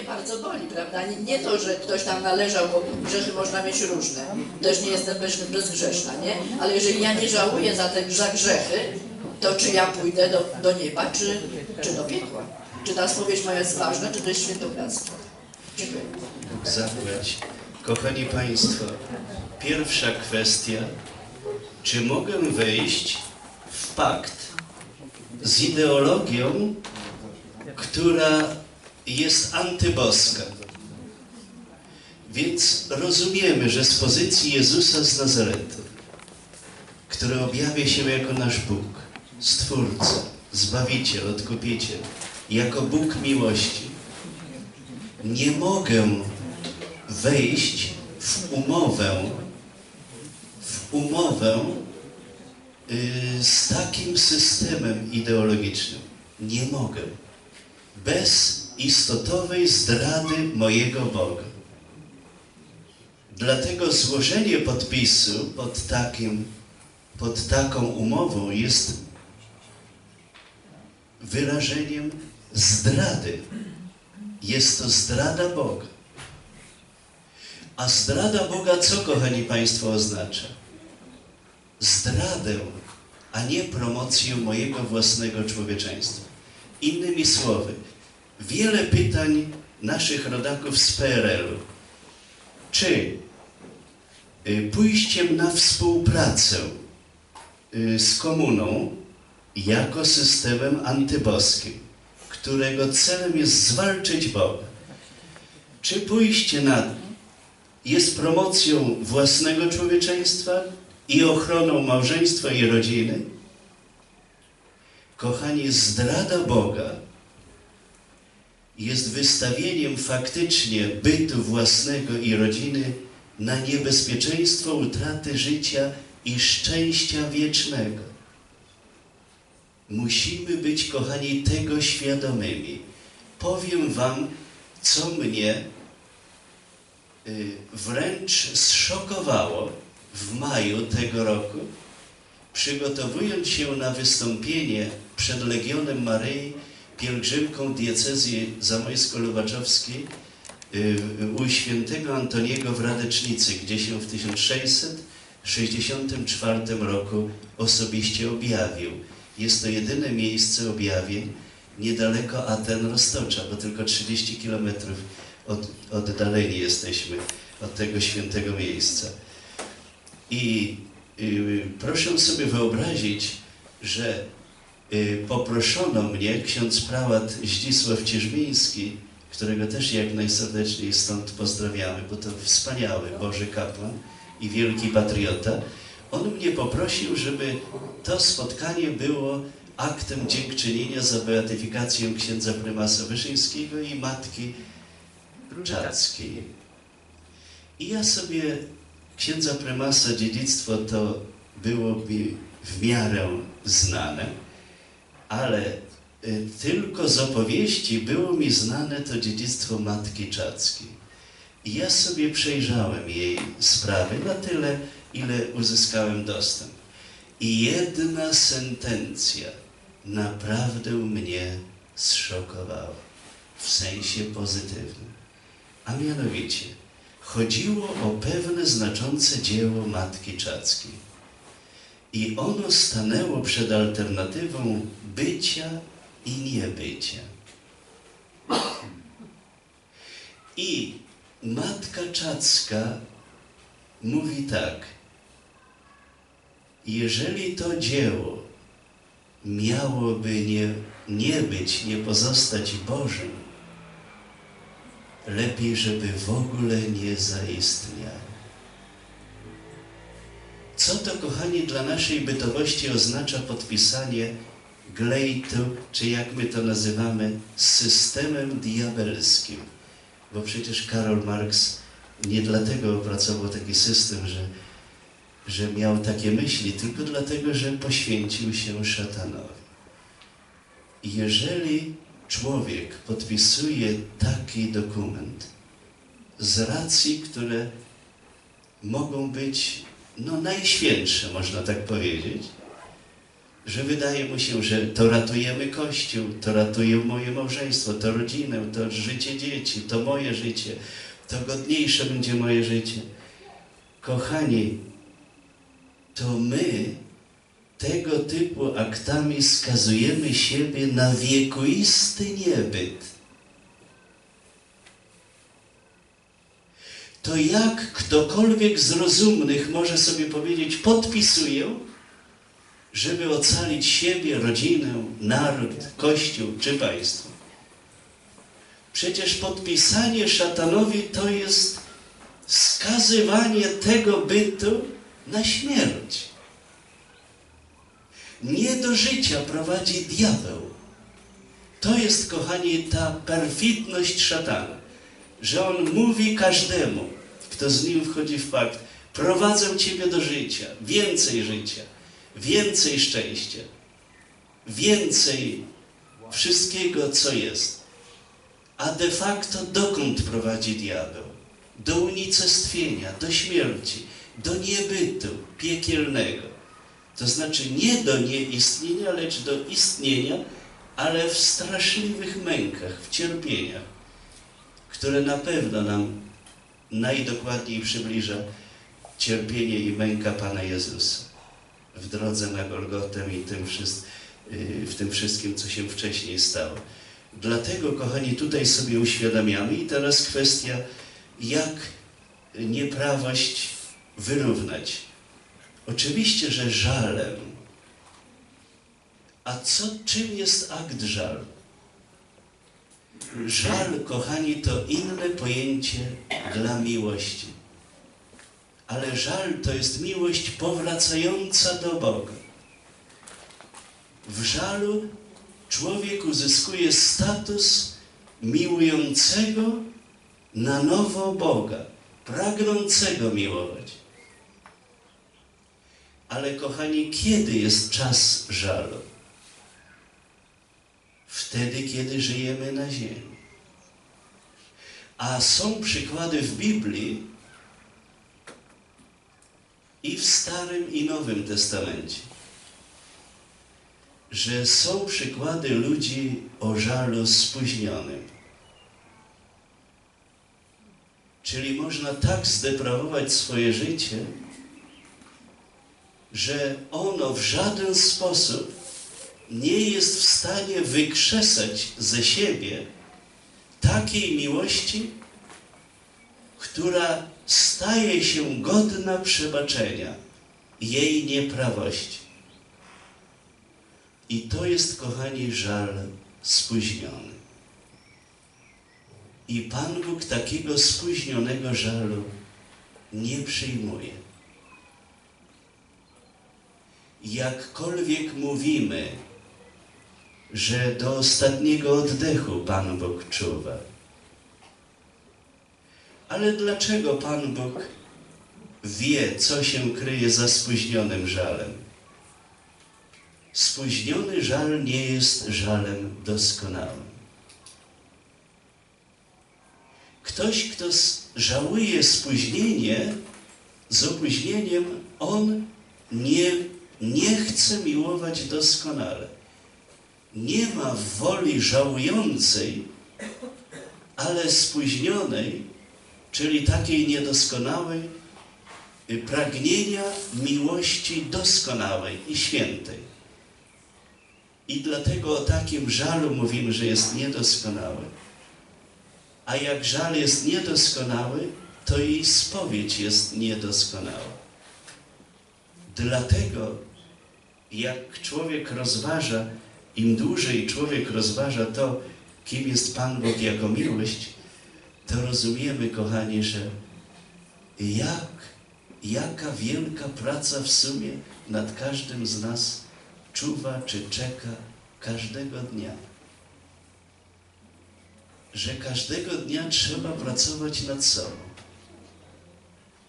mnie bardzo boli, prawda? Nie, nie to, że ktoś tam należał, bo grzechy można mieć różne. Też nie jestem bez, bezgrzeszna, nie? Ale jeżeli ja nie żałuję za te za grzechy, to czy ja pójdę do, do nieba, czy, czy do piekła? Czy ta spowiedź moja jest ważna, czy to jest świętokradztwo? Dziękuję. Kochani Państwo, pierwsza kwestia, czy mogę wejść w pakt z ideologią, która jest antyboska? Więc rozumiemy, że z pozycji Jezusa z Nazaretu, który objawia się jako nasz Bóg, Stwórca, Zbawiciel, Odkupiciel, jako Bóg miłości, nie mogę wejść w umowę, w umowę y, z takim systemem ideologicznym. Nie mogę. Bez istotowej zdrady mojego Boga. Dlatego złożenie podpisu pod, takim, pod taką umową jest wyrażeniem zdrady. Jest to zdrada Boga. A zdrada Boga co, kochani Państwo, oznacza? Zdradę, a nie promocję mojego własnego człowieczeństwa. Innymi słowy, wiele pytań naszych rodaków z PRL-u. Czy y, pójściem na współpracę y, z komuną jako systemem antyboskim, którego celem jest zwalczyć Boga, czy pójście na jest promocją własnego człowieczeństwa i ochroną małżeństwa i rodziny? Kochani, zdrada Boga jest wystawieniem faktycznie bytu własnego i rodziny na niebezpieczeństwo utraty życia i szczęścia wiecznego. Musimy być, kochani, tego świadomymi. Powiem Wam, co mnie y, wręcz zszokowało w maju tego roku, przygotowując się na wystąpienie przed Legionem Maryi, pielgrzymką diecezji zamojsko-lubaczowskiej y, u świętego Antoniego w Radecznicy, gdzie się w 1664 roku osobiście objawił. Jest to jedyne miejsce objawień niedaleko Aten Roztocza, bo tylko 30 kilometrów od, oddaleni jesteśmy od tego świętego miejsca. I y, proszę sobie wyobrazić, że poproszono mnie ksiądz prałat Zdzisław Cierzmiński, którego też jak najserdeczniej stąd pozdrawiamy, bo to wspaniały Boży kapłan i wielki patriota. On mnie poprosił, żeby to spotkanie było aktem dziękczynienia za beatyfikację księdza prymasa Wyszyńskiego i matki Czackiej. I ja sobie księdza prymasa dziedzictwo to było mi w miarę znane, ale y, tylko z opowieści było mi znane to dziedzictwo matki Czackiej. I ja sobie przejrzałem jej sprawy na tyle, ile uzyskałem dostęp. I jedna sentencja naprawdę mnie zszokowała w sensie pozytywnym. A mianowicie chodziło o pewne znaczące dzieło Matki Czackiej. I ono stanęło przed alternatywą bycia i niebycia. I Matka Czacka mówi tak. Jeżeli to dzieło miałoby nie, nie być, nie pozostać Bożym, lepiej, żeby w ogóle nie zaistniało. Co to, kochani, dla naszej bytowości oznacza podpisanie glejtu, czy jak my to nazywamy, systemem diabelskim? Bo przecież Karol Marx nie dlatego opracował taki system, że, że miał takie myśli, tylko dlatego, że poświęcił się szatanowi. Jeżeli człowiek podpisuje taki dokument z racji, które mogą być no, najświętsze, można tak powiedzieć, że wydaje mu się, że to ratujemy Kościół, to ratuje moje małżeństwo, to rodzinę, to życie dzieci, to moje życie, to godniejsze będzie moje życie. Kochani, to my tego typu aktami skazujemy siebie na wiekuisty niebyt. To jak ktokolwiek z rozumnych może sobie powiedzieć, podpisuję, żeby ocalić siebie, rodzinę, naród, kościół czy państwo. Przecież podpisanie szatanowi to jest skazywanie tego bytu na śmierć. Nie do życia prowadzi diabeł. To jest, kochani, ta perfidność szatana, że on mówi każdemu, kto z nim wchodzi w pakt, prowadzę ciebie do życia, więcej życia, więcej szczęścia, więcej wszystkiego, co jest. A de facto dokąd prowadzi diabeł? Do unicestwienia, do śmierci, do niebytu piekielnego. To znaczy nie do nieistnienia, lecz do istnienia, ale w straszliwych mękach, w cierpieniach, które na pewno nam najdokładniej przybliża cierpienie i męka Pana Jezusa w drodze na Golgotę i tym y, w tym wszystkim, co się wcześniej stało. Dlatego, kochani, tutaj sobie uświadamiamy i teraz kwestia, jak nieprawość wyrównać. Oczywiście, że żalem. A co, czym jest akt żalu? Żal, kochani, to inne pojęcie dla miłości. Ale żal to jest miłość powracająca do Boga. W żalu człowiek uzyskuje status miłującego na nowo Boga, pragnącego miłować. Ale kochani, kiedy jest czas żalu? Wtedy, kiedy żyjemy na ziemi. A są przykłady w Biblii i w Starym i Nowym Testamencie, że są przykłady ludzi o żalu spóźnionym. Czyli można tak zdeprawować swoje życie, że ono w żaden sposób nie jest w stanie wykrzesać ze siebie takiej miłości, która staje się godna przebaczenia jej nieprawości. I to jest, kochani, żal spóźniony. I Pan Bóg takiego spóźnionego żalu nie przyjmuje. Jakkolwiek mówimy, że do ostatniego oddechu Pan Bóg czuwa. Ale dlaczego Pan Bóg wie, co się kryje za spóźnionym żalem? Spóźniony żal nie jest żalem doskonałym. Ktoś, kto żałuje spóźnienie, z opóźnieniem, on nie, nie chce miłować doskonale. Nie ma woli żałującej, ale spóźnionej, czyli takiej niedoskonałej, y, pragnienia miłości doskonałej i świętej. I dlatego o takim żalu mówimy, że jest niedoskonały. A jak żal jest niedoskonały, to i spowiedź jest niedoskonała. Dlatego, jak człowiek rozważa, im dłużej człowiek rozważa to, kim jest Pan Bóg jako miłość, to rozumiemy, kochani, że jak, jaka wielka praca w sumie nad każdym z nas czuwa czy czeka każdego dnia. Że każdego dnia trzeba pracować nad sobą.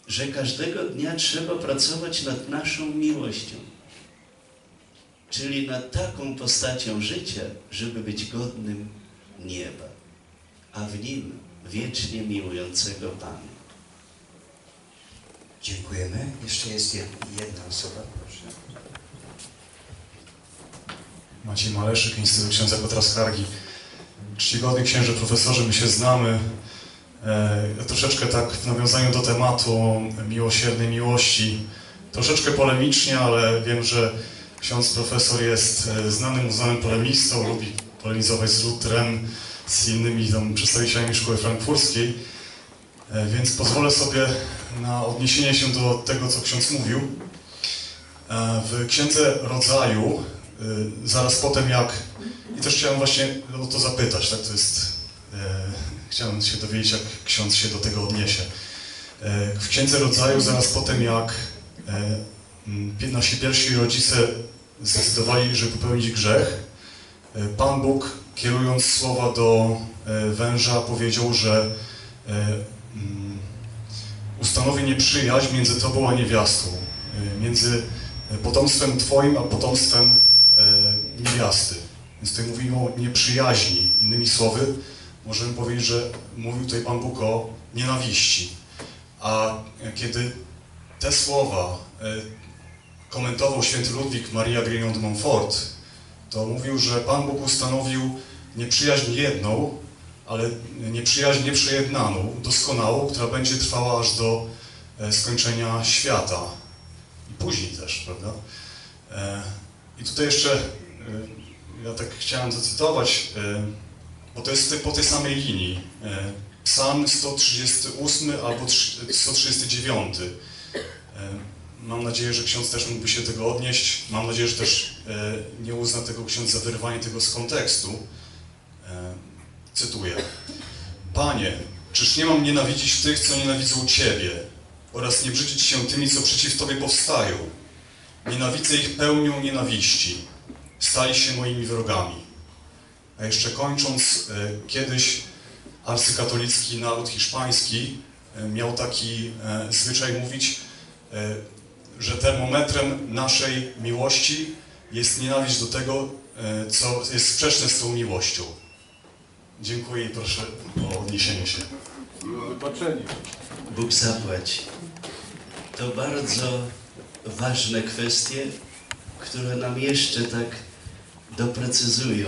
Że każdego dnia trzeba pracować nad naszą miłością. Czyli nad taką postacią życia, żeby być godnym nieba, a w nim wiecznie miłującego Pana. Dziękujemy. Jeszcze jest jed- jedna osoba, proszę. Maciej Maleszyk, Instytut Księdza Piotra Skargi. Czcigodny księże profesorze, my się znamy. E, ja troszeczkę tak w nawiązaniu do tematu miłosiernej miłości, troszeczkę polemicznie, ale wiem, że ksiądz profesor jest e, znanym, uznanym polemistą, lubi polemizować z Lutrem, z innymi tam przedstawicielami szkoły frankfurskiej. E, Więc pozwolę sobie na odniesienie się do tego, co ksiądz mówił. E, W Księdze Rodzaju, e, zaraz potem jak... I też chciałem właśnie o to zapytać, tak to jest... Chciałem się dowiedzieć, jak ksiądz się do tego odniesie. W Księdze Rodzaju, zaraz potem jak nasi pierwsi rodzice zdecydowali, żeby popełnić grzech, Pan Bóg, kierując słowa do e, węża, powiedział, że e, mm, ustanowi nieprzyjaźń między Tobą a niewiastą, e, między potomstwem Twoim a potomstwem e, niewiasty. Więc tutaj mówimy o nieprzyjaźni. Innymi słowy, możemy powiedzieć, że mówił tutaj Pan Bóg o nienawiści. A kiedy te słowa e, komentował święty Ludwik Maria Grignon de Montfort, to mówił, że Pan Bóg ustanowił nieprzyjaźń jedną, ale nieprzyjaźń nieprzejednaną, doskonałą, która będzie trwała aż do e, skończenia świata. I później też, prawda? E, I tutaj jeszcze, e, ja tak chciałem zacytować, bo to jest po tej samej linii. Psalm 138 albo trz- 139. E, Mam nadzieję, że ksiądz też mógłby się tego odnieść. Mam nadzieję, że też nie uzna tego ksiądz za wyrwanie tego z kontekstu. E, Cytuję. Panie, czyż nie mam nienawidzić tych, co nienawidzą Ciebie oraz nie brzydzić się tymi, co przeciw Tobie powstają? Nienawidzę ich pełnią nienawiści. Stali się moimi wrogami. A jeszcze kończąc, e, kiedyś arcykatolicki naród hiszpański e, miał taki e, zwyczaj mówić, e, że termometrem naszej miłości jest nienawiść do tego, e, co jest sprzeczne z tą miłością. Dziękuję i proszę o odniesienie się. Wybaczenie. Bóg zapłać. To bardzo ważne kwestie, które nam jeszcze tak doprecyzują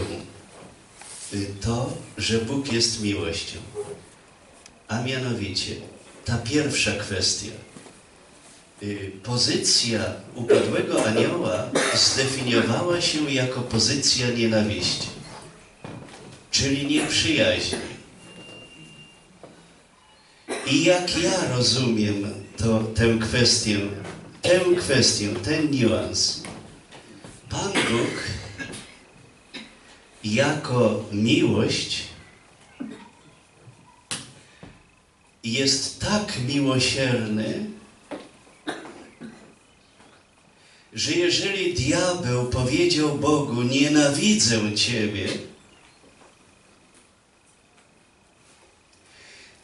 y, to, że Bóg jest miłością. A mianowicie, ta pierwsza kwestia. Y, Pozycja upadłego anioła zdefiniowała się jako pozycja nienawiści, czyli nieprzyjaźni. I jak ja rozumiem to, tę kwestię, tę kwestię, ten niuans, Pan Bóg jako miłość jest tak miłosierny, że jeżeli diabeł powiedział Bogu, nienawidzę Ciebie,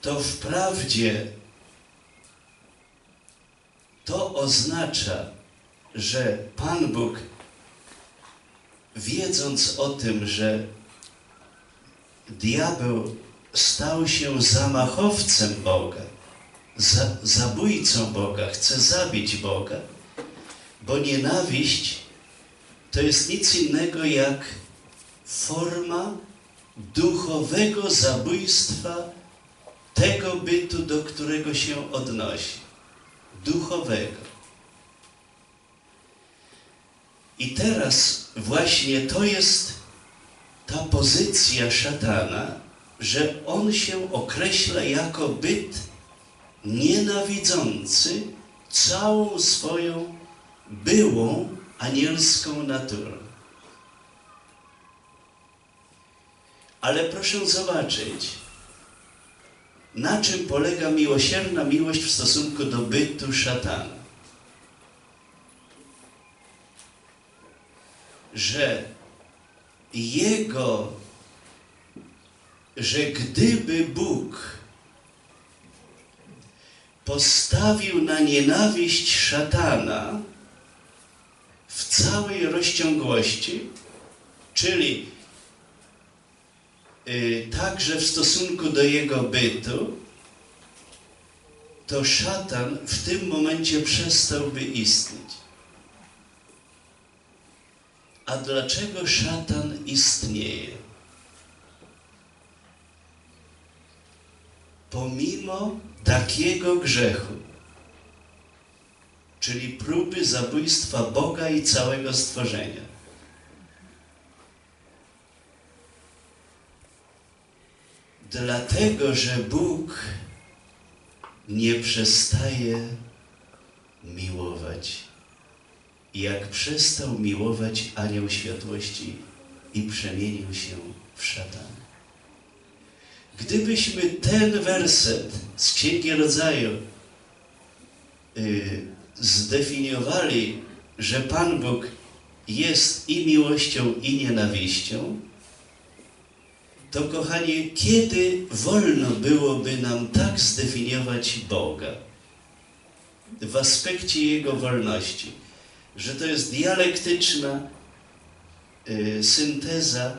to wprawdzie to oznacza, że Pan Bóg, wiedząc o tym, że diabeł stał się zamachowcem Boga, za, zabójcą Boga, chce zabić Boga, bo nienawiść to jest nic innego jak forma duchowego zabójstwa tego bytu, do którego się odnosi, duchowego. I teraz właśnie to jest ta pozycja szatana, że on się określa jako byt nienawidzący całą swoją byłą anielską naturą. Ale proszę zobaczyć, na czym polega miłosierna miłość w stosunku do bytu szatana? Że jego, że gdyby Bóg postawił na nienawiść szatana w całej rozciągłości, czyli y, także w stosunku do jego bytu, to szatan w tym momencie przestałby istnieć. A dlaczego szatan istnieje? Pomimo takiego grzechu, czyli próby zabójstwa Boga i całego stworzenia. Dlatego, że Bóg nie przestaje miłować. Jak przestał miłować anioł światłości i przemienił się w szatana. Gdybyśmy ten werset z Księgi Rodzaju y, zdefiniowali, że Pan Bóg jest i miłością, i nienawiścią, to kochani, kiedy wolno byłoby nam tak zdefiniować Boga w aspekcie Jego wolności, że to jest dialektyczna y, synteza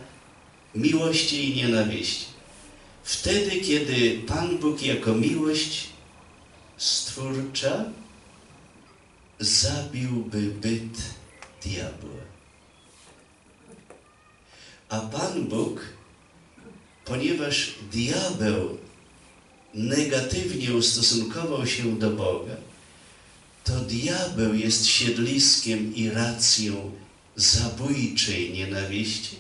miłości i nienawiści. Wtedy, kiedy Pan Bóg jako miłość stwórcza zabiłby byt diabła. A Pan Bóg ponieważ diabeł negatywnie ustosunkował się do Boga, to diabeł jest siedliskiem i racją zabójczej nienawiści.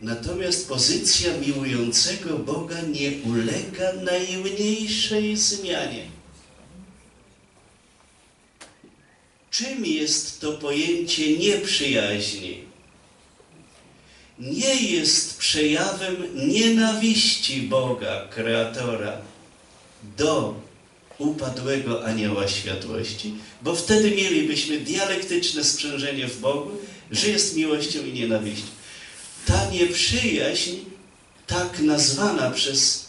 Natomiast pozycja miłującego Boga nie ulega najmniejszej zmianie. Czym jest to pojęcie nieprzyjaźni? nie jest przejawem nienawiści Boga, Kreatora, do upadłego anioła światłości, bo wtedy mielibyśmy dialektyczne sprzężenie w Bogu, że jest miłością i nienawiścią. Ta nieprzyjaźń, tak nazwana przez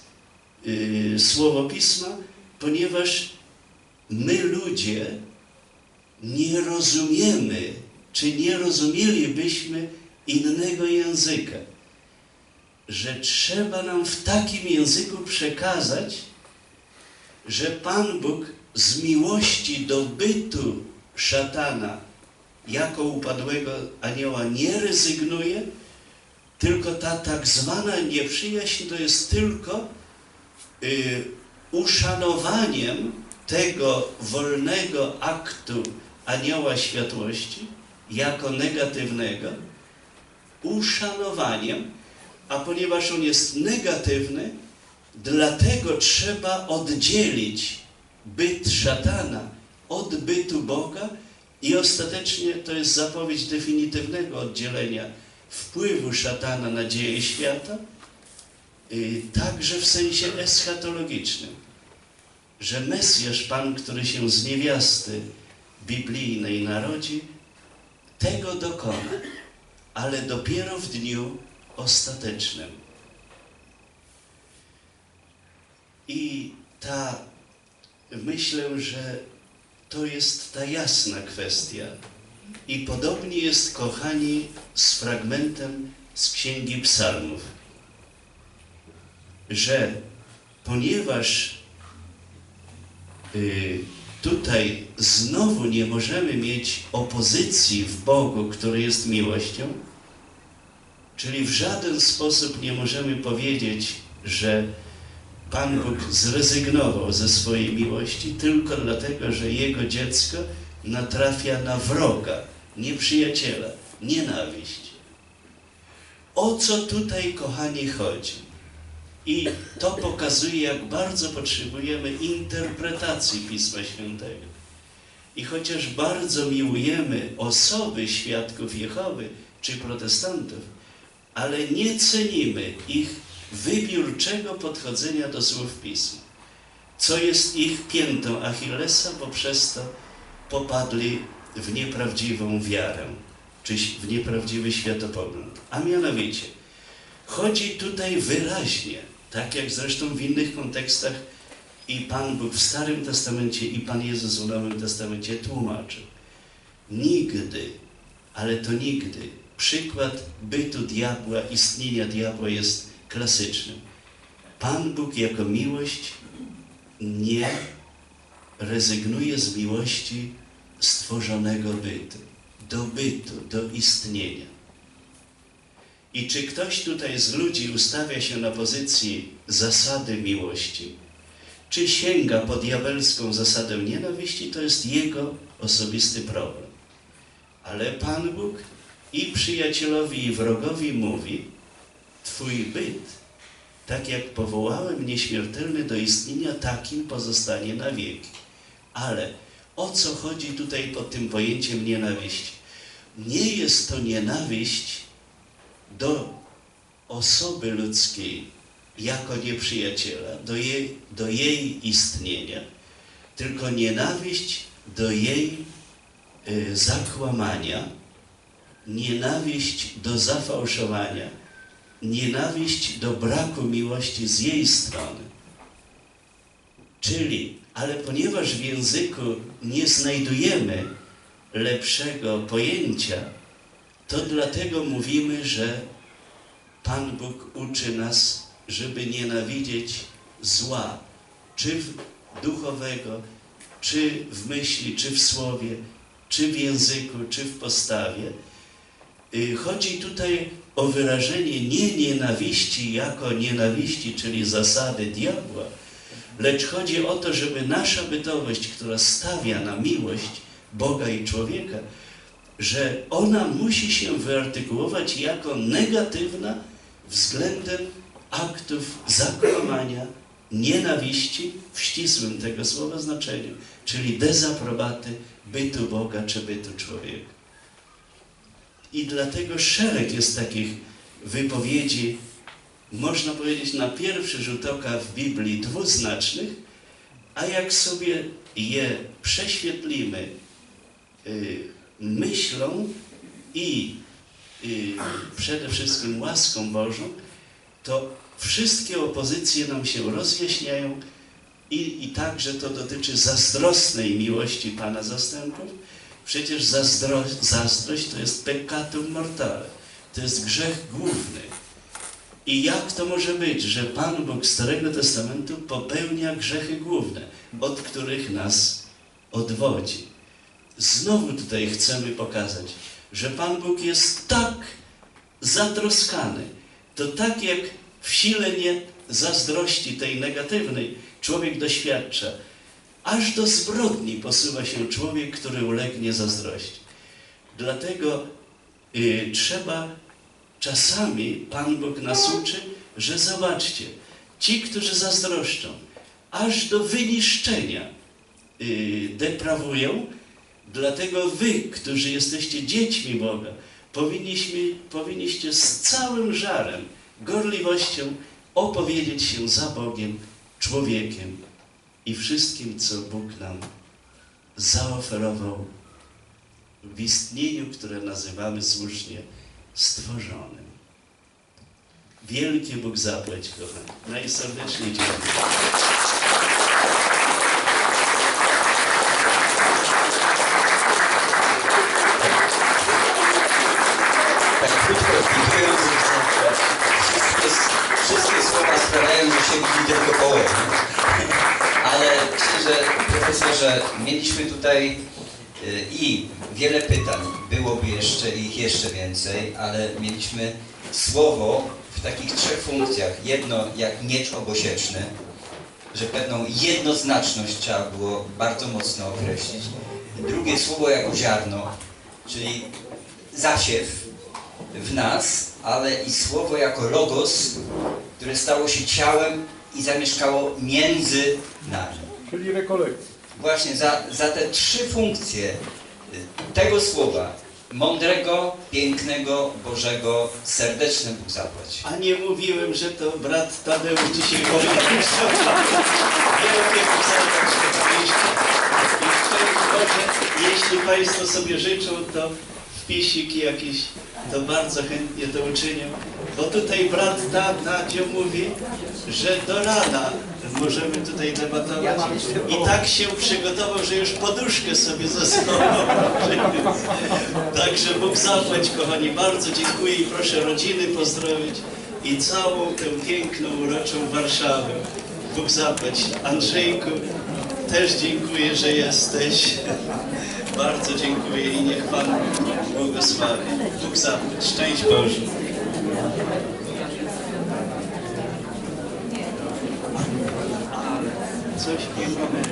yy, słowo Pisma, ponieważ my ludzie nie rozumiemy, czy nie rozumielibyśmy innego języka, że trzeba nam w takim języku przekazać, że Pan Bóg z miłości do bytu szatana jako upadłego anioła nie rezygnuje, tylko ta tak zwana nieprzyjaźń to jest tylko y, uszanowaniem tego wolnego aktu anioła światłości jako negatywnego, uszanowaniem, a ponieważ on jest negatywny, dlatego trzeba oddzielić byt szatana od bytu Boga. I ostatecznie to jest zapowiedź definitywnego oddzielenia wpływu szatana na dzieje świata, y, także w sensie eschatologicznym, że Mesjasz, Pan, który się z niewiasty biblijnej narodzi, tego dokona ale dopiero w dniu ostatecznym. I ta, myślę, że to jest ta jasna kwestia. I podobnie jest, kochani, z fragmentem z Księgi Psalmów, że ponieważ y, tutaj znowu nie możemy mieć opozycji w Bogu, który jest miłością, czyli w żaden sposób nie możemy powiedzieć, że Pan Bóg zrezygnował ze swojej miłości tylko dlatego, że Jego dziecko natrafia na wroga, nieprzyjaciela, nienawiść. O co tutaj, kochani, chodzi? I to pokazuje, jak bardzo potrzebujemy interpretacji Pisma Świętego. I chociaż bardzo miłujemy osoby świadków Jehowy czy protestantów, ale nie cenimy ich wybiórczego podchodzenia do słów Pisma, co jest ich piętą Achillesa, bo przez to popadli w nieprawdziwą wiarę, czy w nieprawdziwy światopogląd. A mianowicie, chodzi tutaj wyraźnie, tak jak zresztą w innych kontekstach i Pan Bóg w Starym Testamencie i Pan Jezus w Nowym Testamencie tłumaczył. Nigdy, ale to nigdy, przykład bytu diabła, istnienia diabła jest klasyczny. Pan Bóg jako miłość nie rezygnuje z miłości stworzonego bytu. do bytu, do istnienia. I czy ktoś tutaj z ludzi ustawia się na pozycji zasady miłości, czy sięga po diabelską zasadę nienawiści, to jest jego osobisty problem. Ale Pan Bóg i przyjacielowi, i wrogowi mówi, Twój byt, tak jak powołałem nieśmiertelny do istnienia, takim pozostanie na wieki. Ale o co chodzi tutaj pod tym pojęciem nienawiści? Nie jest to nienawiść do osoby ludzkiej jako nieprzyjaciela, do jej, do jej istnienia, tylko nienawiść do jej y, zakłamania, nienawiść do zafałszowania, nienawiść do braku miłości z jej strony. Czyli, ale ponieważ w języku nie znajdujemy lepszego pojęcia, to dlatego mówimy, że Pan Bóg uczy nas, żeby nienawidzieć zła, czy duchowego, czy w myśli, czy w słowie, czy w języku, czy w postawie. Y, Chodzi tutaj o wyrażenie nie nienawiści jako nienawiści, czyli zasady diabła, lecz chodzi o to, żeby nasza bytowość, która stawia na miłość Boga i człowieka, że ona musi się wyartykułować jako negatywna względem aktów zakłamania, nienawiści w ścisłym tego słowa znaczeniu, czyli dezaprobaty bytu Boga czy bytu człowieka. I dlatego szereg jest takich wypowiedzi, można powiedzieć na pierwszy rzut oka w Biblii dwuznacznych, a jak sobie je prześwietlimy y, myślą i y, przede wszystkim łaską Bożą, to wszystkie opozycje nam się rozjaśniają i, i także to dotyczy zazdrosnej miłości Pana zastępów. Przecież zazdro, zazdrość to jest peccatum mortale, to jest grzech główny. I jak to może być, że Pan Bóg Starego Testamentu popełnia grzechy główne, od których nas odwodzi? Znowu tutaj chcemy pokazać, że Pan Bóg jest tak zatroskany, to tak jak wsilenie zazdrości tej negatywnej człowiek doświadcza, aż do zbrodni posuwa się człowiek, który ulegnie zazdrości. Dlatego y, trzeba czasami, Pan Bóg nas uczy, że zobaczcie, ci, którzy zazdroszczą, aż do wyniszczenia y, deprawują, dlatego wy, którzy jesteście dziećmi Boga, powinniśmy, powinniście z całym żarem, gorliwością opowiedzieć się za Bogiem, człowiekiem i wszystkim, co Bóg nam zaoferował w istnieniu, które nazywamy słusznie stworzonym. Wielki Bóg zapłać, kochani. Najserdeczniej dziękuję. Profesorze, mieliśmy tutaj y, i wiele pytań, byłoby jeszcze ich jeszcze więcej, ale mieliśmy słowo w takich trzech funkcjach. Jedno jak miecz obosieczny, że pewną jednoznaczność trzeba było bardzo mocno określić. Drugie słowo jako ziarno, czyli zasiew w nas, ale i słowo jako logos, które stało się ciałem i zamieszkało między nami. Czyli rekolekcja. Właśnie za, za te trzy funkcje y, tego słowa, mądrego, pięknego, Bożego, serdeczne Bóg zapłać. A nie mówiłem, że to brat Tadeusz dzisiaj powiedział. Wielkie Boże, jeśli Państwo sobie życzą, to wpisik jakiś, to bardzo chętnie to uczynię. Bo tutaj brat Ta- Tadzio mówi, że do rana możemy tutaj debatować. I tak się przygotował, że już poduszkę sobie przyniósł. Także Bóg zapłać, kochani. Bardzo dziękuję i proszę rodziny pozdrowić i całą tę piękną, uroczą Warszawę. Bóg zapłać. Andrzejku, też dziękuję, że jesteś. Bardzo dziękuję i niech Pan błogosławi. Bóg zapłać. Szczęść Boże. Amen.